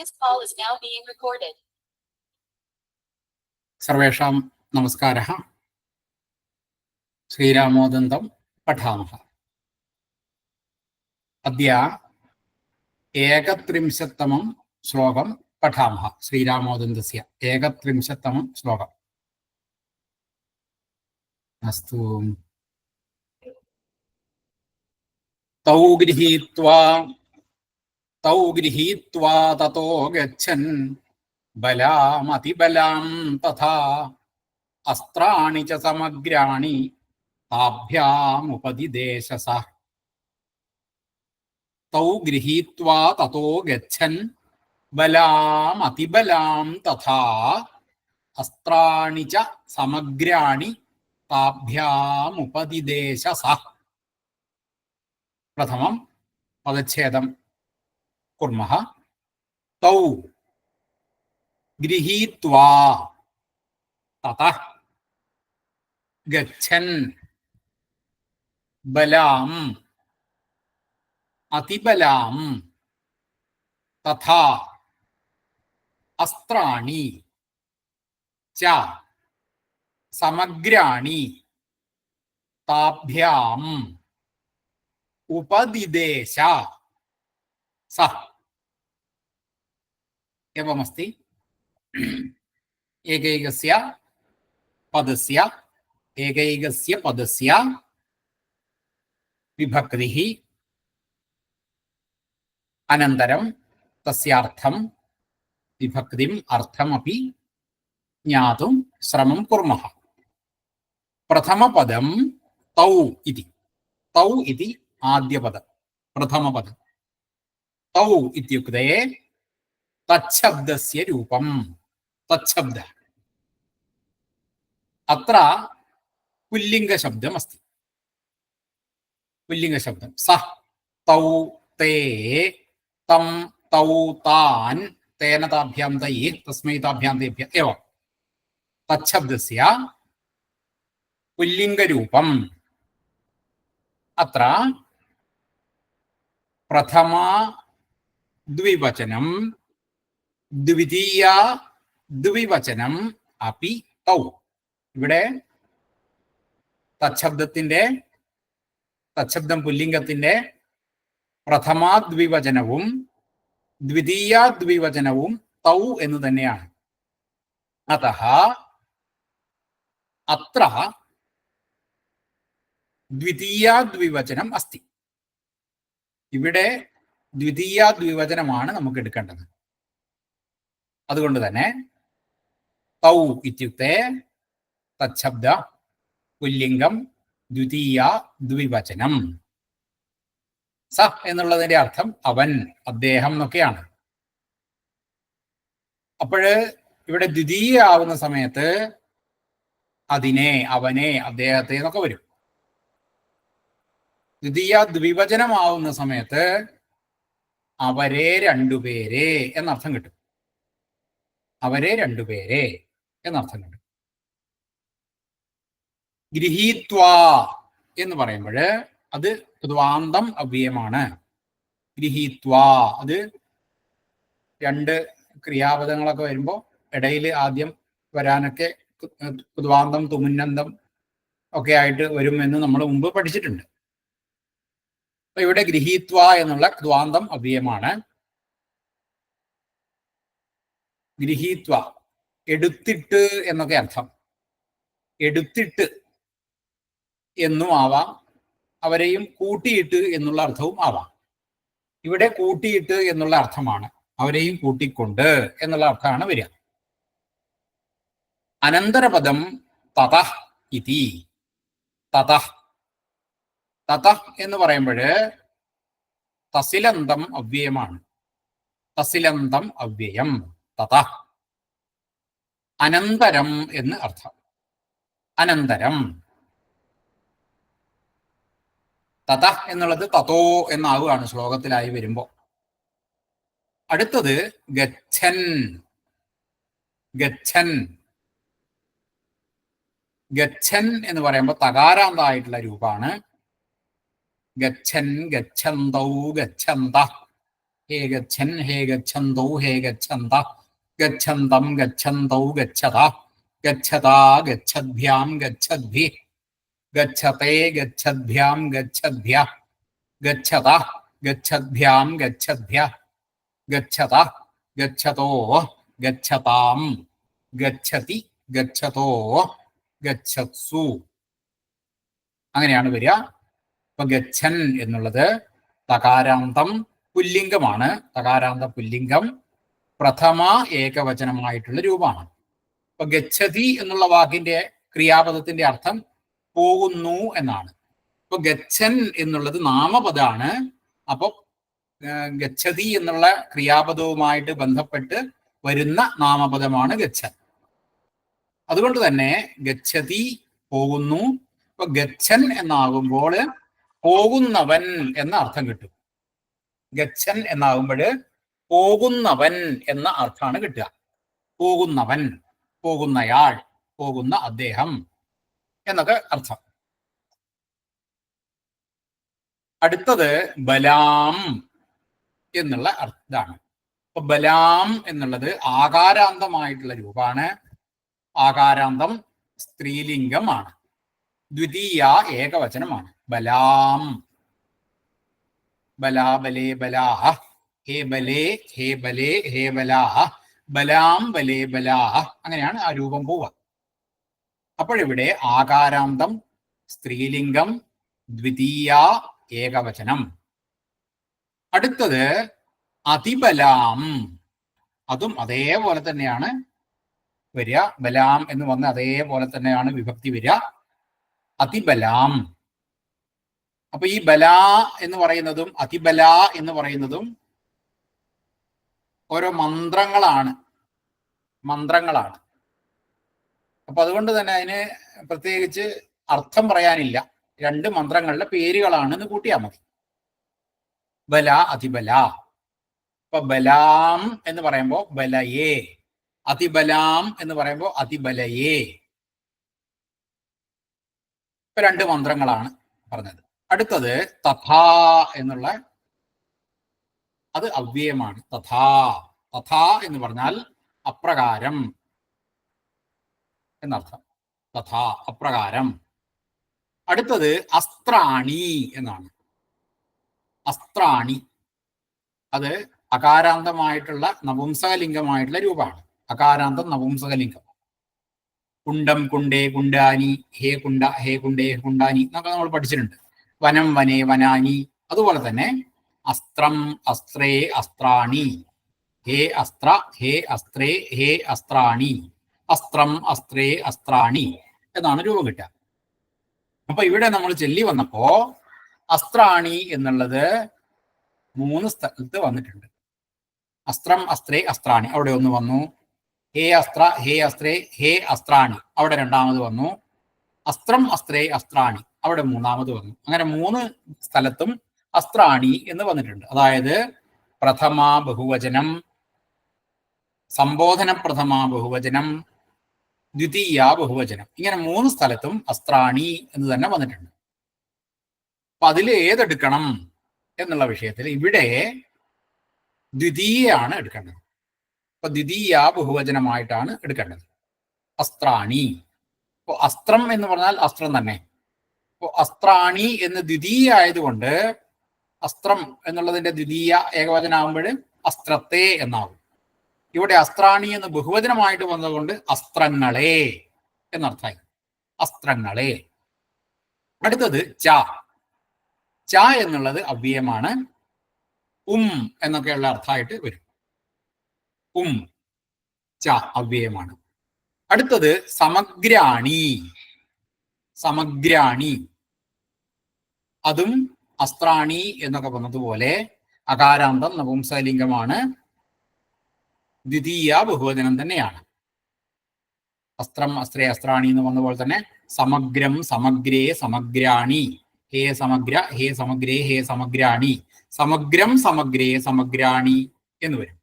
This call is now being recorded. സർവേഷാം നമസ്കാര. ശ്രീരാമോദന്തം പഠാമ. അദ്യ ഏകത്രിംശത്തമം ശ്ലോകം പഠാമ. ശ്രീരാമോദന്തസ്യ ഏകത്രിംശത്തമം ശ്ലോകം. അസ്തു. തൗ ഗൃഹീത്വാ തൗ ഗൃഹീത്വാ തോ ഗച്ഛൻ. ബലാമതിബലാം തഥാ. അസ്ത്രാണി ച സമഗ്രാണി. താഭ്യാമുപതിദേശസ തൗ ഗൃഹീത്വാ തതോ ഗച്ഛൻ. ബലാം അതിബലാം തഥാ. അസ്ത്രാണി ച സമഗ്രാണി. താഭ്യാമുപതിദേശസ പ്രഥമം പദച്ഛേദം. कुर्मः। तौ गृहीत्वा ततः गच्छन् बलाम् अतिबलां तथा अस्त्राणि च समग्राणि ताभ्याम् उपदिदेश। सः एवमस्ति एकैकस्य पदस्य एकैकस्य पदस्य विभक्तिः अनन्तरं तस्यार्थं विभक्तिम् अर्थमपि ज्ञातुं श्रमं कुर्मः प्रथमपदं तौ इति तौ इति आद्यपदं തച്ഛബ്ദസ്യ രൂപം. തച്ഛബ്ദ. അത്ര പുല്ലിംഗ ശബ്ദം അസ്തി പുല്ലിംഗ ശബ്ദം സ തൗ തേ തം തൗ താൻ തേന താഭ്യാം തൈ തസ്മൈ താഭ്യാം തേഭ്യ ഏവം. തച്ഛബ്ദസ്യ പുല്ലിംഗരൂപം. അത്ര പ്രഥമ ദ്വിവചനം ദ്വിതീയ ദ്വിവചനം അപി തൗ. ഇവിടെ തച്ഛബ്ദത്തിന്റെ തച്ഛബ്ദം പുല്ലിംഗത്തിന്റെ പ്രഥമാ ദ്വിവചനവും ദ്വിതീയ ദ്വിവചനവും തൗ എന്ന് തന്നെയാണ്. അത അത്ര ദ്വിതീയ ദ്വിവചനം അസ്തി. ഇവിടെ ദ്വിതീയ ദ്വിവചനമാണ് നമുക്ക് എടുക്കേണ്ടത്. അതുകൊണ്ട് തന്നെ തൗ ഇത്യുക്തെ തച്ഛബ്ദ പുല്ലിംഗം ദ്വിതീയ ദ്വിവചനം. സ എന്നുള്ളതിന്റെ അർത്ഥം അവൻ അദ്ദേഹം എന്നൊക്കെയാണ്. അപ്പോഴ് ഇവിടെ ദ്വിതീയ ആവുന്ന സമയത്ത് അതിനെ അവനെ അദ്ദേഹത്തെ എന്നൊക്കെ വരും. ദ്വിതീയ ദ്വിവചനമാവുന്ന സമയത്ത് അവരെ രണ്ടുപേരെ എന്നർത്ഥം കിട്ടും. അവരെ രണ്ടുപേരെ എന്നർത്ഥമുണ്ട്. ഗൃഹീത്വ എന്ന് പറയുമ്പോൾ അത് ദ്വാന്തം അവ്യയമാണ്. ഗൃഹീത്വ അത് രണ്ട് ക്രിയാപദങ്ങളൊക്കെ വരുമ്പോൾ ഇടയിൽ ആദ്യം വരാനൊക്കെ ദ്വാന്തം തുമുന്നന്തം ഒക്കെ ആയിട്ട് വരുമെന്ന് നമ്മൾ മുമ്പ് പഠിച്ചിട്ടുണ്ട്. അപ്പൊ ഇവിടെ ഗൃഹീത്വ എന്നുള്ള ദ്വാന്തം അവ്യയമാണ്. ഗൃഹീത്വ എടുത്തിട്ട് എന്നൊക്കെ അർത്ഥം. എടുത്തിട്ട് എന്നും ആവാം. അവരെയും കൂട്ടിയിട്ട് എന്നുള്ള അർത്ഥവും ആവാം. ഇവിടെ കൂട്ടിയിട്ട് എന്നുള്ള അർത്ഥമാണ് അവരെയും കൂട്ടിക്കൊണ്ട് എന്നുള്ള അർത്ഥമാണ് വരിക. അനന്തരപദം തത ഇതി. തത. തത എന്ന് പറയുമ്പോൾ തസിലന്തം അവ്യയമാണ്. തസിലന്തം അവ്യയം. തത അനന്തരം എന്ന് അർത്ഥം. അനന്തരം. തത എന്നുള്ളത് തതോ എന്നാവുകയാണ് ശ്ലോകത്തിലായി വരുമ്പോ. അടുത്തത് ഗച്ഛൻ. ഗച്ഛൻ. ഗച്ഛൻ എന്ന് പറയുമ്പോൾ തകാരാന്തായിട്ടുള്ള രൂപമാണ് ഗച്ഛൻ ഗച്ഛന്തൗ ഗച്ഛന്ത. ഹേ ഗച്ഛൻ ഹേ ഗച്ഛന്തൗ ഹേ ഗച്ഛന്ത. ഗച്ഛന്തം ഗച്ഛന്തൗ ഗച്ഛത ഗച്ഛതാ ഗച്ഛദ്ഭ്യാം ഗച്ഛദ്ഭി ഗച്ഛതേ ഗച്ഛദ്ഭ്യാം ഗച്ഛദ്ഭ്യ ഗച്ഛത ഗച്ഛദ്ഭ്യാം ഗച്ഛദ്ഭ്യ ഗച്ഛത ഗച്ഛതോ ഗച്ഛതാം ഗച്ഛതി ഗച്ഛതോ ഗച്ഛത്സു അങ്ങനെയാണ് വരിക. ഇപ്പൊ ഗച്ഛൻ എന്നുള്ളത് തകാരാന്തം പുല്ലിംഗമാണ്. തകാരാന്ത പുല്ലിംഗം പ്രഥമ ഏകവചനമായിട്ടുള്ള രൂപമാണ്. ഇപ്പൊ ഗച്ഛതി എന്നുള്ള വാക്കിന്റെ ക്രിയാപദത്തിന്റെ അർത്ഥം പോകുന്നു എന്നാണ്. ഇപ്പൊ ഗച്ഛൻ എന്നുള്ളത് നാമപദമാണ് അപ്പൊ ഗച്ഛതി എന്നുള്ള ക്രിയാപദവുമായിട്ട് ബന്ധപ്പെട്ട് വരുന്ന നാമപദമാണ് ഗച്ഛൻ. അതുകൊണ്ട് തന്നെ ഗച്ഛതി പോകുന്നു. ഇപ്പൊ ഗച്ഛൻ എന്നാകുമ്പോൾ പോകുന്നവൻ എന്ന അർത്ഥം കിട്ടും. ഗച്ഛൻ എന്നാകുമ്പോൾ പോകുന്നവൻ എന്ന അർത്ഥമാണ് കിട്ടുക. പോകുന്നവൻ പോകുന്നയാൾ പോകുന്ന അദ്ദേഹം എന്നൊക്കെ അർത്ഥം. അടുത്തത് ബലാം എന്നുള്ള അർത്ഥമാണ് അപ്പൊ ബലാം എന്നുള്ളത് ആകാരാന്തമായിട്ടുള്ള രൂപമാണ്. ആകാരാന്തം സ്ത്രീലിംഗമാണ്. ദ്വിതീയ ഏകവചനമാണ്. ബലാം. ബലാ ബലേ ബലാ ഹേ ബലേ ഹേ ബലേ ഹേ ബലാ ബലാം ബലേ ബലാ അങ്ങനെയാണ് ആ രൂപം പോവുക. അപ്പോഴിവിടെ ആകാരാന്തം സ്ത്രീലിംഗം ദ്വിതീയ ഏകവചനം. അടുത്തത് അതിബലാം. അതും അതേപോലെ തന്നെയാണ് വരിക. ബലാം എന്ന് വന്ന അതേപോലെ തന്നെയാണ് വിഭക്തി വരിക. അതിബലാം. അപ്പൊ ഈ ബല എന്ന് പറയുന്നതും അതിബല എന്ന് പറയുന്നതും ഓരോ മന്ത്രങ്ങളാണ്. മന്ത്രങ്ങളാണ്. അപ്പൊ അതുകൊണ്ട് തന്നെ അതിന് പ്രത്യേകിച്ച് അർത്ഥം പറയാനില്ല. രണ്ട് മന്ത്രങ്ങളുടെ പേരുകളാണ് എന്ന് കൂട്ടിയാൽ മതി. ബല അതിബല. ഇപ്പൊ ബലാം എന്ന് പറയുമ്പോ ബലയേ. അതിബലാം എന്ന് പറയുമ്പോ അതിബലയേ. ഇപ്പൊ രണ്ട് മന്ത്രങ്ങളാണ് പറഞ്ഞത്. അടുത്തത് തഥാ എന്നുള്ള അത് അവ്യയമാണ്. തഥാ. തഥാ എന്ന് പറഞ്ഞാൽ അപ്രകാരം എന്നർത്ഥം. തഥാ അപ്രകാരം. അടുത്തത് അസ്ത്രാണി എന്നാണ്. അസ്ത്രാണി. അത് അകാരാന്തമായിട്ടുള്ള നപുംസകലിംഗമായിട്ടുള്ള രൂപമാണ്. അകാരാന്തം നപുംസകലിംഗം. കുണ്ടം കുണ്ടേ കുണ്ടാനി ഹേ കുണ്ട ഹേ കുണ്ടേ കുണ്ടാനി എന്നൊക്കെ നമ്മൾ പഠിച്ചിട്ടുണ്ട്. വനം വനേ വനാനി അതുപോലെ തന്നെ അസ്ത്രം അസ്ത്രേ അസ്ത്രാണി. ഹേ അസ്ത്ര ഹേ അസ്ത്രേ ഹേ അസ്ത്രാണി. അസ്ത്രം അസ്ത്രേ അസ്ത്രാണി എന്നാണ് രൂപം കിട്ടുക. അപ്പൊ ഇവിടെ നമ്മൾ ചെല്ലി വന്നപ്പോ അസ്ത്രാണി എന്നുള്ളത് മൂന്ന് സ്ഥലത്ത് വന്നിട്ടുണ്ട്. അസ്ത്രം അസ്ത്രേ അസ്ത്രാണി. അവിടെ ഒന്ന് വന്നു. ഹേ അസ്ത്ര ഹേ അസ്ത്രേ ഹേ അസ്ത്രാണി. അവിടെ രണ്ടാമത് വന്നു. അസ്ത്രം അസ്ത്രേ അസ്ത്രാണി. അവിടെ മൂന്നാമത് വന്നു. അങ്ങനെ മൂന്ന് സ്ഥലത്തും അസ്ത്രാണി എന്ന് വന്നിട്ടുണ്ട്. അതായത് പ്രഥമ ബഹുവചനം സംബോധന പ്രഥമ ബഹുവചനം ദ്വിതീയ ബഹുവചനം. ഇങ്ങനെ മൂന്ന് സ്ഥലത്തും അസ്ത്രാണി എന്ന് തന്നെ വന്നിട്ടുണ്ട്. അപ്പൊ അതിൽ ഏതെടുക്കണം എന്നുള്ള വിഷയത്തിൽ ഇവിടെ ദ്വിതീയാണ് എടുക്കേണ്ടത്. അപ്പൊ ദ്വിതീയ ബഹുവചനമായിട്ടാണ് എടുക്കേണ്ടത്. അസ്ത്രാണി. അപ്പോൾ അസ്ത്രം എന്ന് പറഞ്ഞാൽ അസ്ത്രം തന്നെ. അപ്പൊ അസ്ത്രാണി എന്ന് ദ്വിതീയ ആയതുകൊണ്ട് അസ്ത്രം എന്നുള്ളതിന്റെ ദ്വിതീയ ഏകവചനാകുമ്പോൾ അസ്ത്രത്തെ എന്നാകും. ഇവിടെ അസ്ത്രാണി എന്ന് ബഹുവചനമായിട്ട് വന്നതുകൊണ്ട് അസ്ത്രങ്ങളെ എന്നർത്ഥമായി. അസ്ത്രങ്ങളെ. അടുത്തത് ച. ച എന്നുള്ളത് അവ്യയമാണ്. ഉം എന്നൊക്കെയുള്ള അർത്ഥമായിട്ട് വരും. ഉം ച അവ്യയമാണ്. അടുത്തത് സമഗ്രാണി. സമഗ്രാണി. അതും അസ്ത്രാണി എന്നൊക്കെ പറഞ്ഞതുപോലെ അകാരാന്തം നപുംസലിംഗമാണ് ദ്വിതീയ ബഹുവചനം തന്നെയാണ്. അസ്ത്രം അസ്ത്രേ അസ്ത്രാണി എന്ന് പറഞ്ഞ പോലെ തന്നെ സമഗ്രം സമഗ്രേ സമഗ്രാണി. ഹേ സമഗ്ര ഹേ സമഗ്രേ ഹേ സമഗ്രാണി. സമഗ്രം സമഗ്രേ സമഗ്രാണി എന്ന് വരും.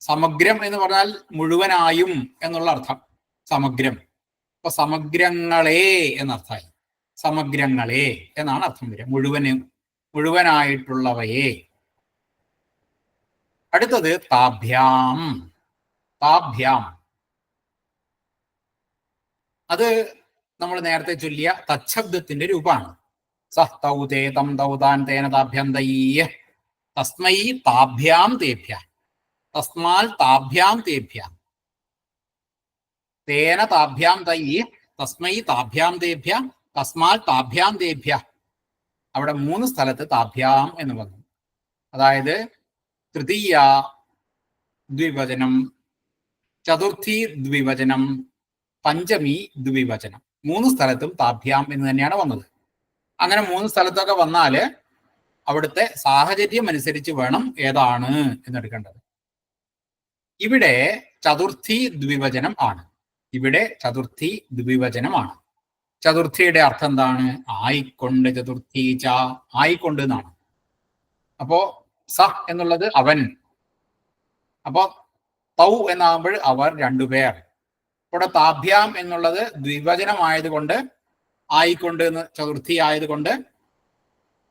സമഗ്രം എന്ന് പറഞ്ഞാൽ മുഴുവനായും എന്നുള്ള അർത്ഥം. സമഗ്രം. അപ്പൊ സമഗ്രങ്ങളെ എന്നർത്ഥമായി. സമഗ്രങ്ങളെ എന്നാണ് അർത്ഥം വരിക. മുഴുവൻ മുഴുവനായിട്ടുള്ളവയെ. അടുത്തത് താഭ്യാം. താഭ്യാം. അത് നമ്മൾ നേരത്തെ ചൊല്ലിയ തച്ഛബ്ദത്തിന്റെ രൂപമാണ്. സഹ് തൗ തേ തം തൗ തേന താഭ്യം തയ്യ. തസ്മൈ താഭ്യാം തേഭ്യ. തസ്മാൽ താഭ്യാം തേഭ്യ. തേന താഭ്യാം തയ്യ. തസ്മൈ താഭ്യാം തേഭ്യ. തസ്മാൽ താഭ്യാം ദേഭ്യ അവിടെ മൂന്ന് സ്ഥലത്ത് താഭ്യാം എന്ന് വന്നു. അതായത് തൃതീയ ദ്വിവചനം ചതുർത്ഥി ദ്വിവചനം പഞ്ചമി ദ്വിവചനം. മൂന്ന് സ്ഥലത്തും താഭ്യാം എന്ന് തന്നെയാണ് വന്നത്. അങ്ങനെ മൂന്ന് സ്ഥലത്തൊക്കെ വന്നാൽ അവിടുത്തെ സാഹചര്യം അനുസരിച്ച് വേണം ഏതാണ് എന്നെടുക്കേണ്ടത്. ഇവിടെ ചതുർത്ഥി ദ്വിവചനം ആണ്. ഇവിടെ ചതുർത്ഥി ദ്വിവചനമാണ് ചതുർത്ഥിയുടെ അർത്ഥം എന്താണ്? ആയിക്കൊണ്ട് ചതുർത്ഥി ച ആയിക്കൊണ്ട് എന്നാണ്. അപ്പോ സ എന്നുള്ളത് അവൻ. അപ്പോ തൗ എന്നാകുമ്പോൾ അവർ രണ്ടുപേർ ഇവിടെ താഭ്യാം എന്നുള്ളത് ദ്വിവചനമായതുകൊണ്ട് ആയിക്കൊണ്ട് എന്ന് ചതുർത്ഥി ആയതുകൊണ്ട്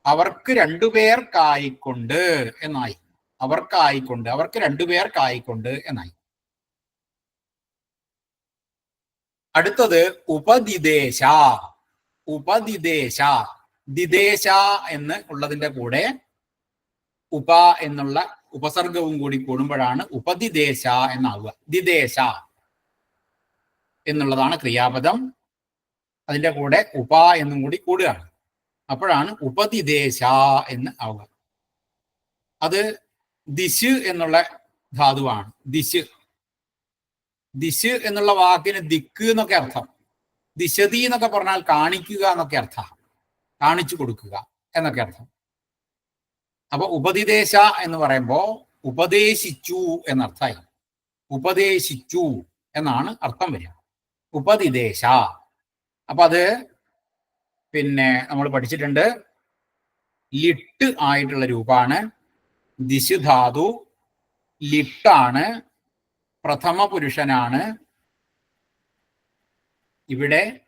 അവർക്ക് രണ്ടുപേർക്കായിക്കൊണ്ട് എന്നായി. അവർക്കായിക്കൊണ്ട് അവർക്ക് രണ്ടുപേർക്കായിക്കൊണ്ട് എന്നായി. അടുത്തത് ഉപദിദേശ. ഉപദിദേശ. ദിദേശ എന്ന് ഉള്ളതിന്റെ കൂടെ ഉപ എന്നുള്ള ഉപസർഗവും കൂടി കൂടുമ്പോഴാണ് ഉപദിദേശ എന്നാവുക. ദിദേശ എന്നുള്ളതാണ് ക്രിയാപദം. അതിന്റെ കൂടെ ഉപ എന്നും കൂടി കൂടുകയാണ്. അപ്പോഴാണ് ഉപദിദേശ എന്ന് ആവുക. അത് ദിശ് എന്നുള്ള ധാതുവാണ്. ദിശ്. ദിശ് എന്നുള്ള വാക്കിന് ദിക്ക് എന്നൊക്കെ അർത്ഥം. ദിശതി എന്നൊക്കെ പറഞ്ഞാൽ കാണിക്കുക എന്നൊക്കെ അർത്ഥം. കാണിച്ചു കൊടുക്കുക എന്നൊക്കെ അർത്ഥം. അപ്പൊ ഉപതിദേശ എന്ന് പറയുമ്പോ ഉപദേശിച്ചു എന്നർത്ഥമായി. ഉപദേശിച്ചു എന്നാണ് അർത്ഥം വരിക. ഉപതിദേശ അപ്പൊ അത് പിന്നെ നമ്മൾ പഠിച്ചിട്ടുണ്ട്. ലിട്ട് ആയിട്ടുള്ള രൂപാണ് ദിശുധാതു ലിട്ടാണ്. പ്രഥമ പുരുഷനാണ്. ഇവിടെ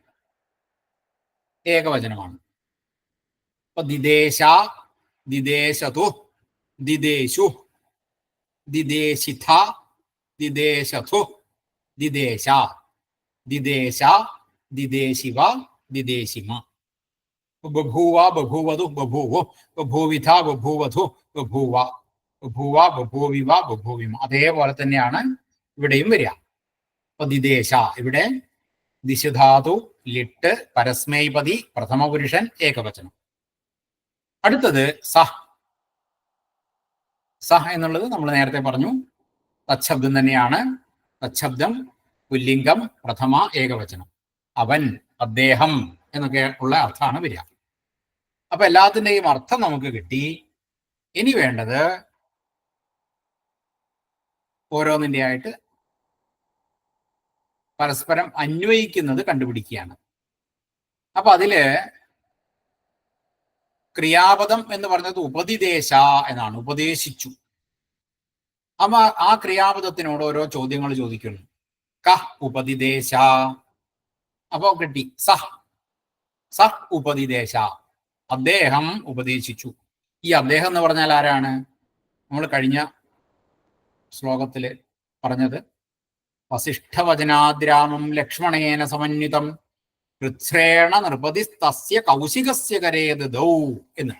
ഏകവചനമാണ്. അപ്പൊ ദിദേശ ദിദേശതു ദിദേശു ദിദേശിഥ ദിദേശഥു ദിദേശ ദിദേശ ദിദേശിവ ദിദേശിമ. ബഭൂവ ബഭൂവതു ബഭൂവു ബഭൂവിധ ബഭൂവധു ബഭൂവ ബഭൂവ ബഭൂവിവ ബഭൂവിമ. അതേപോലെ തന്നെയാണ് ഇവിടെയും വരിക. അപ്പൊ ദിദേശ ഇവിടെ ദിശുധാതു ലിട്ട് പരസ്മൈപതി പ്രഥമ പുരുഷൻ ഏകവചനം. അടുത്തത് സഹ സഹ എന്നുള്ളത് നമ്മൾ നേരത്തെ പറഞ്ഞു. തച്ഛബ്ദം തന്നെയാണ്. തച്ഛബ്ദം പുല്ലിംഗം പ്രഥമ ഏകവചനം. അവൻ അദ്ദേഹം എന്നൊക്കെ ഉള്ള അർത്ഥമാണ് വരിക. അപ്പൊ എല്ലാത്തിന്റെയും അർത്ഥം നമുക്ക് കിട്ടി. ഇനി വേണ്ടത് ഓരോന്നിന്റെ ആയിട്ട് പരസ്പരം അന്വയിക്കുന്നത് കണ്ടുപിടിക്കുകയാണ്. അപ്പൊ അതിൽ ക്രിയാപദം എന്ന് പറഞ്ഞത് ഉപതിദേശ എന്നാണ് ഉപദേശിച്ചു. അപ്പൊ ആ ക്രിയാപദത്തിനോട് ഓരോ ചോദ്യങ്ങൾ ചോദിക്കുന്നു. ക ഉപതിദേശ അപ്പോ കിട്ടി സഹ് സഹ് ഉപതിദേശ അദ്ദേഹം ഉപദേശിച്ചു. ഈ അദ്ദേഹം എന്ന് പറഞ്ഞാൽ ആരാണ്? നമ്മൾ കഴിഞ്ഞ ശ്ലോകത്തിൽ പറഞ്ഞത് വസിഷ്ഠവചനാദ്രാമം ലക്ഷ്മണേന സമന്വിതം. കൃച്ഛ്രേണ നൃപതിസ്തസ്യ കൗശികസ്യ കരേത് ദൗ എന്ന്.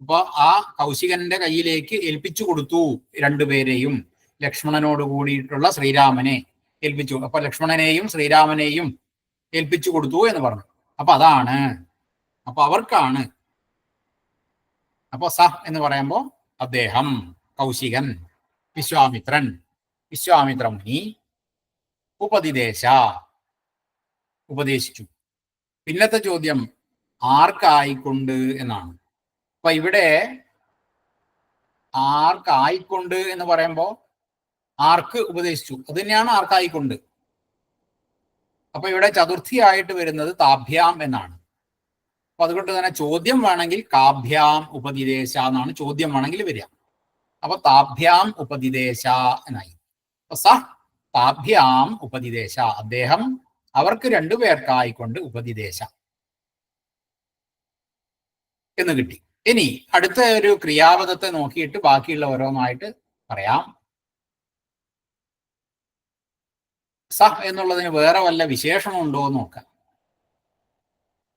അപ്പൊ ആ കൗശികന്റെ കയ്യിലേക്ക് ഏൽപ്പിച്ചു കൊടുത്തു രണ്ടുപേരെയും. ലക്ഷ്മണനോട് കൂടിയിട്ടുള്ള ശ്രീരാമനെ ഏൽപ്പിച്ചു. അപ്പൊ ലക്ഷ്മണനെയും ശ്രീരാമനെയും ഏൽപ്പിച്ചു കൊടുത്തു എന്ന് പറഞ്ഞു. അപ്പൊ അതാണ്. അപ്പൊ അവർക്കാണ്. അപ്പൊ സ എന്ന് പറയുമ്പോ അദ്ദേഹം കൗശികൻ വിശ്വാമിത്രൻ വിശ്വാമിത്ര മുനി ഉപദിദേശ ഉപദേശിച്ചു. പിന്നത്തെ ചോദ്യം ആർക്കായിക്കൊണ്ട് എന്നാണ്. അപ്പൊ ഇവിടെ ആർക്കായിക്കൊണ്ട് എന്ന് പറയുമ്പോ ആർക്ക് ഉപദേശിച്ചു? അത് തന്നെയാണ് ആർക്കായിക്കൊണ്ട്. അപ്പൊ ഇവിടെ ചതുർത്ഥി ആയിട്ട് വരുന്നത് താഭ്യാം എന്നാണ്. അപ്പൊ അതുകൊണ്ട് തന്നെ ചോദ്യം വേണമെങ്കിൽ കാഭ്യാം ഉപദിദേശ എന്നാണ് ചോദ്യം വേണമെങ്കിൽ വരിക. അപ്പൊ താഭ്യാം ഉപദിദേശ എന്നായി. അപ്പൊ സ താഭ്യാം ഉപതിദേശ അദ്ദേഹം അവർക്ക് രണ്ടുപേർക്കായിക്കൊണ്ട് ഉപതിദേശ എന്ന് കിട്ടി. ഇനി അടുത്ത ഒരു ക്രിയാപദത്തെ നോക്കിയിട്ട് ബാക്കിയുള്ള ഓരോന്നായിട്ട് പറയാം. സ എന്നുള്ളതിന് വേറെ വല്ല വിശേഷണമുണ്ടോ എന്ന് നോക്കാം.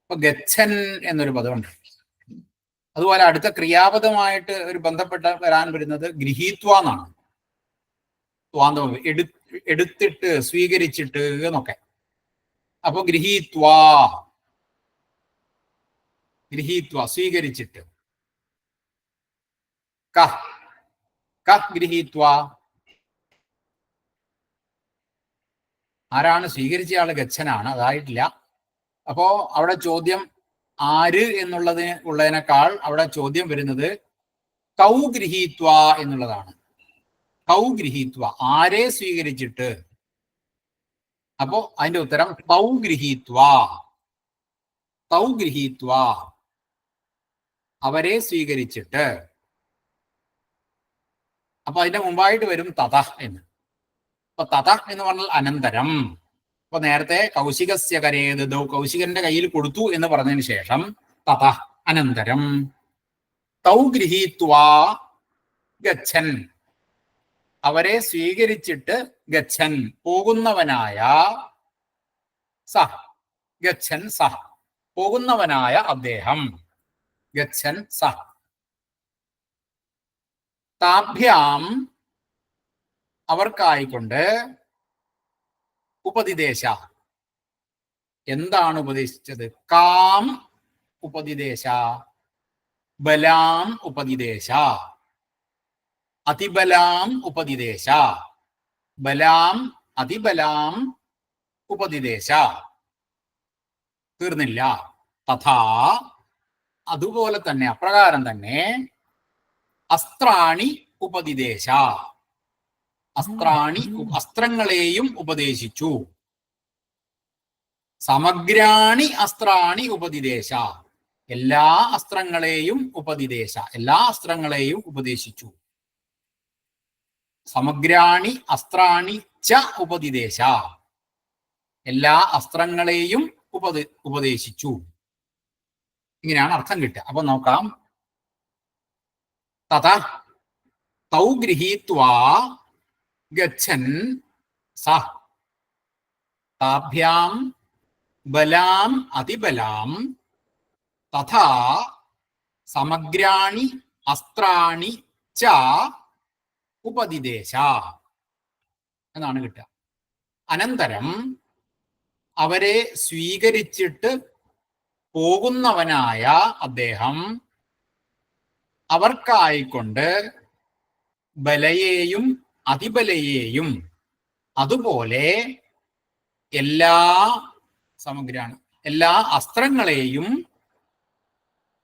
ഇപ്പൊ ഗച്ഛൻ എന്നൊരു പദമുണ്ട്. അതുപോലെ അടുത്ത ക്രിയാപദമായിട്ട് ഒരു ബന്ധപ്പെട്ട വരാൻ വരുന്നത് ഗൃഹീത്വ എന്നാണ് ത്വാന്തം. എടു എടുത്തിട്ട് സ്വീകരിച്ചിട്ട് എന്നൊക്കെ. അപ്പൊ ഗൃഹീത്വ ഗൃഹീത്വ സ്വീകരിച്ചിട്ട്. ഗൃഹീത്വ ആരാണ് സ്വീകരിച്ച ആൾ? ഗച്ഛനാണ് അതായിട്ടില്ല. അപ്പോ അവിടെ ചോദ്യം ആര് എന്നുള്ളതിന് ഉള്ളതിനേക്കാൾ അവിടെ ചോദ്യം വരുന്നത് കൗ ഗൃഹീത്വ എന്നുള്ളതാണ്. കൗ ഗൃഹീത്വ ആരെ സ്വീകരിച്ചിട്ട്? അപ്പോ അതിന്റെ ഉത്തരം തൗ ഗൃഹീത്വ തൗ ഗൃഹീത്വ അവരെ സ്വീകരിച്ചിട്ട്. അപ്പൊ അതിന്റെ മുമ്പായിട്ട് വരും തത എന്ന്. അപ്പൊ തത എന്ന് പറഞ്ഞാൽ അനന്തരം. അപ്പൊ നേരത്തെ കൗശികസ്യ കരേത് കൗശികന്റെ കയ്യിൽ കൊടുത്തു എന്ന് പറഞ്ഞതിന് ശേഷം തത അനന്തരം. തൗ ഗൃഹീത്വ ഗച്ഛൻ. അവരെ സ്വീകരിച്ചിട്ട് ഗച്ഛൻ പോകുന്നവനായ സഹ. ഗച്ഛൻ സഹ. പോകുന്നവനായ അദ്ദേഹം. ഗച്ഛൻ സഹ. താഭ്യാം അവർക്കായിക്കൊണ്ട് ഉപതിദേശ എന്താണ് ഉപദേശിച്ചത്? കാം ഉപതിദേശ ബലാം ഉപദിദേശ അതിബലാം ഉപതിദേശ ബലാം അതിബലാം ഉപതിദേശ തീർന്നില്ല. തഥാ അതുപോലെ തന്നെ അപ്രകാരം തന്നെ അസ്ത്രാണി ഉപതിദേശ അസ്ത്രാണി അസ്ത്രങ്ങളെയും ഉപദേശിച്ചു. സമഗ്രാണി അസ്ത്രാണി ഉപതിദേശ എല്ലാ അസ്ത്രങ്ങളെയും ഉപതിദേശ എല്ലാ അസ്ത്രങ്ങളെയും ഉപദേശിച്ചു. സമഗ്രാണി അസ്ത്രാണി ച ഉപതിദേശ എല്ലാ അസ്ത്രങ്ങളെയും ഉപദ ഉപദേശിച്ചു. ഇങ്ങനെയാണ് അർത്ഥം കിട്ടുക. അപ്പൊ നോക്കാം. തഥ തൗ ഗൃഹീത്വാ ഗച്ഛൻ സ. താഭ്യാം ബലാം അതിബലാം തഥാ സമഗ്രാണി അസ്ത്രാണി ച ഉപദിദേശ എന്നാണ് കിട്ടുക. അനന്തരം അവരെ സ്വീകരിച്ചിട്ട് പോകുന്നവനായ അദ്ദേഹം അവർക്കായിക്കൊണ്ട് ബലയെയും അതിബലയെയും അതുപോലെ എല്ലാ സമഗ്രാണ് എല്ലാ അസ്ത്രങ്ങളെയും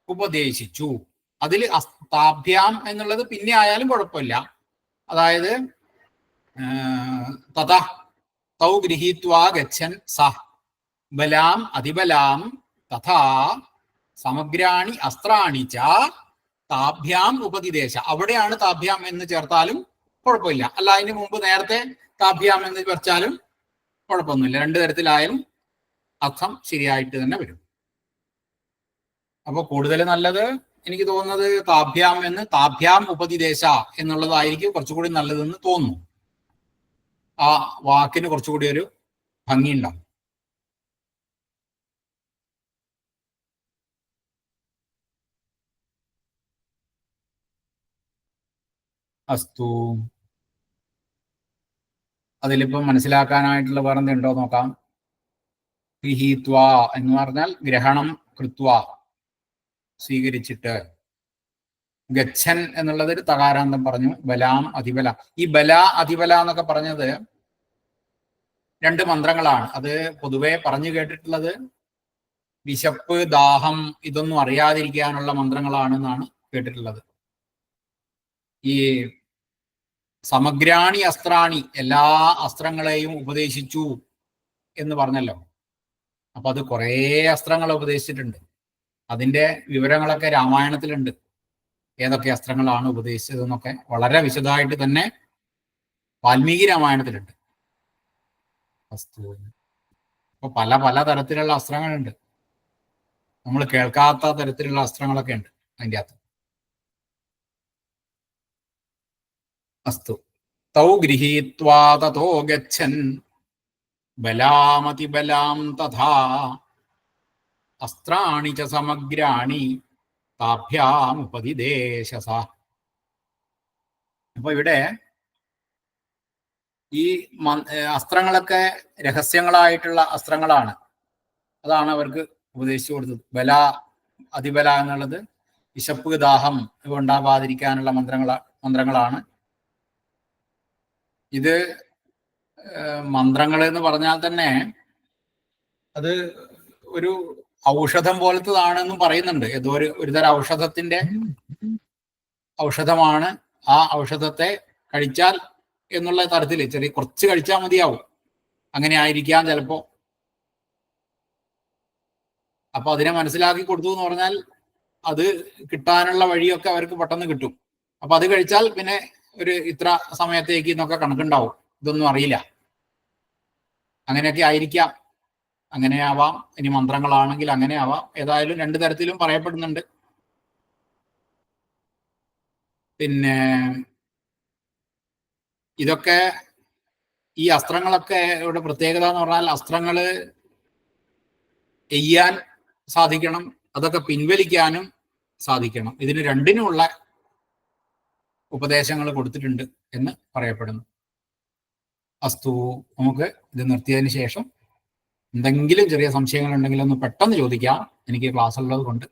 ഉപദേശിച്ചു. അതിൽ അസ്താഭ്യാം എന്നുള്ളത് പിന്നെ ആയാലും കുഴപ്പമില്ല. അതായത് തത തൗ ഗൃഹീത്വാ ഗച്ഛൻ സ. ബലാം അതിബലാം തഥാ സമഗ്രാണി അസ്ത്രാണി ച താഭ്യാം ഉപതിദേശ. അവിടെയാണ് താഭ്യാം എന്ന് ചേർത്താലും കുഴപ്പമില്ല. അല്ല അതിന് മുമ്പ് നേരത്തെ താഭ്യാം എന്ന് ചേർച്ചാലും കുഴപ്പമൊന്നുമില്ല. രണ്ടു തരത്തിലായാലും അർത്ഥം ശരിയായിട്ട് തന്നെ വരും. അപ്പൊ കൂടുതൽ നല്ലത് എനിക്ക് തോന്നുന്നത് താഭ്യാം എന്ന് താഭ്യാം ഉപതിദേശ എന്നുള്ളതായിരിക്കും കുറച്ചുകൂടി നല്ലതെന്ന് തോന്നുന്നു. ആ വാക്കിന് കുറച്ചുകൂടി ഒരു ഭംഗിയുണ്ടാവും. അസ്തു. അതിലിപ്പം മനസ്സിലാക്കാനായിട്ടുള്ള വേറെ എന്തുണ്ടോ നോക്കാം. ഗൃഹീത്വ എന്ന് പറഞ്ഞാൽ ഗ്രഹണം കൃത്വ. സ്വീകരിച്ചിട്ട് ഗച്ഛൻ എന്നുള്ളത് ഒരു തകാരാന്തം പറഞ്ഞു. ബലാം അതിബല ഈ ബല അതിബല എന്നൊക്കെ പറഞ്ഞത് രണ്ട് മന്ത്രങ്ങളാണ്. അത് പൊതുവെ പറഞ്ഞു കേട്ടിട്ടുള്ളത് വിശപ്പ് ദാഹം ഇതൊന്നും അറിയാതിരിക്കാനുള്ള മന്ത്രങ്ങളാണെന്നാണ് കേട്ടിട്ടുള്ളത്. ഈ സമഗ്രാണി അസ്ത്രാണി എല്ലാ അസ്ത്രങ്ങളെയും ഉപദേശിച്ചു എന്ന് പറഞ്ഞല്ലോ. അപ്പൊ അത് കുറേ അസ്ത്രങ്ങൾ ഉപദേശിച്ചിട്ടുണ്ട്. അതിന്റെ വിവരങ്ങളൊക്കെ രാമായണത്തിലുണ്ട്. ഏതൊക്കെ അസ്ത്രങ്ങളാണ് ഉപദേശിച്ചതെന്നൊക്കെ വളരെ വിശദമായിട്ട് തന്നെ വാൽമീകി രാമായണത്തിലുണ്ട്. അപ്പൊ പല പല തരത്തിലുള്ള അസ്ത്രങ്ങളുണ്ട്. നമ്മൾ കേൾക്കാത്ത തരത്തിലുള്ള അസ്ത്രങ്ങളൊക്കെ ഉണ്ട് അതിന്റെ അകത്ത്. അസ്തു തൗ ഗൃഹീത്വാ തഥോ ഗച്ഛൻ. ബലാമതിബലാം തഥാ. അസ്ത്രാണി ച സമഗ്രാണി താഭ്യാമുപതിദേശസ അപ്പൊ ഇവിടെ ഈ അസ്ത്രങ്ങളൊക്കെ രഹസ്യങ്ങളായിട്ടുള്ള അസ്ത്രങ്ങളാണ്. അതാണ് അവർക്ക് ഉപദേശിച്ചു കൊടുത്തത്. ബല അതിബല എന്നുള്ളത് വിശപ്പ് ദാഹം ഉണ്ടാവാതിരിക്കാനുള്ള മന്ത്രങ്ങള മന്ത്രങ്ങളാണ്. ഇത് മന്ത്രങ്ങൾ എന്ന് പറഞ്ഞാൽ തന്നെ അത് ഒരു ഔഷധം പോലത്തതാണെന്നും പറയുന്നുണ്ട്. ഏതോ ഒരു ഒരുതരം ഔഷധത്തിന്റെ ഔഷധമാണ്. ആ ഔഷധത്തെ കഴിച്ചാൽ എന്നുള്ള തരത്തിൽ ചെറിയ കുറച്ച് കഴിച്ചാൽ മതിയാവും. അങ്ങനെ ആയിരിക്കാം ചിലപ്പോ. അപ്പൊ അതിനെ മനസ്സിലാക്കി കൊടുത്തു എന്ന് പറഞ്ഞാൽ അത് കിട്ടാനുള്ള വഴിയൊക്കെ അവർക്ക് പെട്ടെന്ന് കിട്ടും. അപ്പൊ അത് കഴിച്ചാൽ പിന്നെ ഒരു ഇത്ര സമയത്തേക്ക് എന്നൊക്കെ കണക്കുണ്ടാവും. ഇതൊന്നും അറിയില്ല. അങ്ങനെയൊക്കെ ആയിരിക്കാം. അങ്ങനെ ആവാം ഇനി മന്ത്രങ്ങളാണെങ്കിൽ അങ്ങനെ ആവാം ഏതായാലും രണ്ടു തരത്തിലും പറയപ്പെടുന്നുണ്ട്. പിന്നെ ഇതൊക്കെ ഈ അസ്ത്രങ്ങളൊക്കെ ഇവിടെ പ്രത്യേകത എന്ന് പറഞ്ഞാൽ അസ്ത്രങ്ങൾ എയ്യാൻ സാധിക്കണം അതൊക്കെ പിൻവലിക്കാനും സാധിക്കണം. ഇതിന് രണ്ടിനുമുള്ള ഉപദേശങ്ങൾ കൊടുത്തിട്ടുണ്ട് എന്ന് പറയപ്പെടുന്നു. അസ്തു നമുക്ക് ഇത് നിർത്തിയതിന് ശേഷം എന്തെങ്കിലും ചെറിയ സംശയങ്ങൾ ഉണ്ടെങ്കിൽ ഒന്ന് പെട്ടെന്ന് ചോദിക്കാം. എനിക്ക് ക്ലാസ് ഉള്ളത് കൊണ്ട്.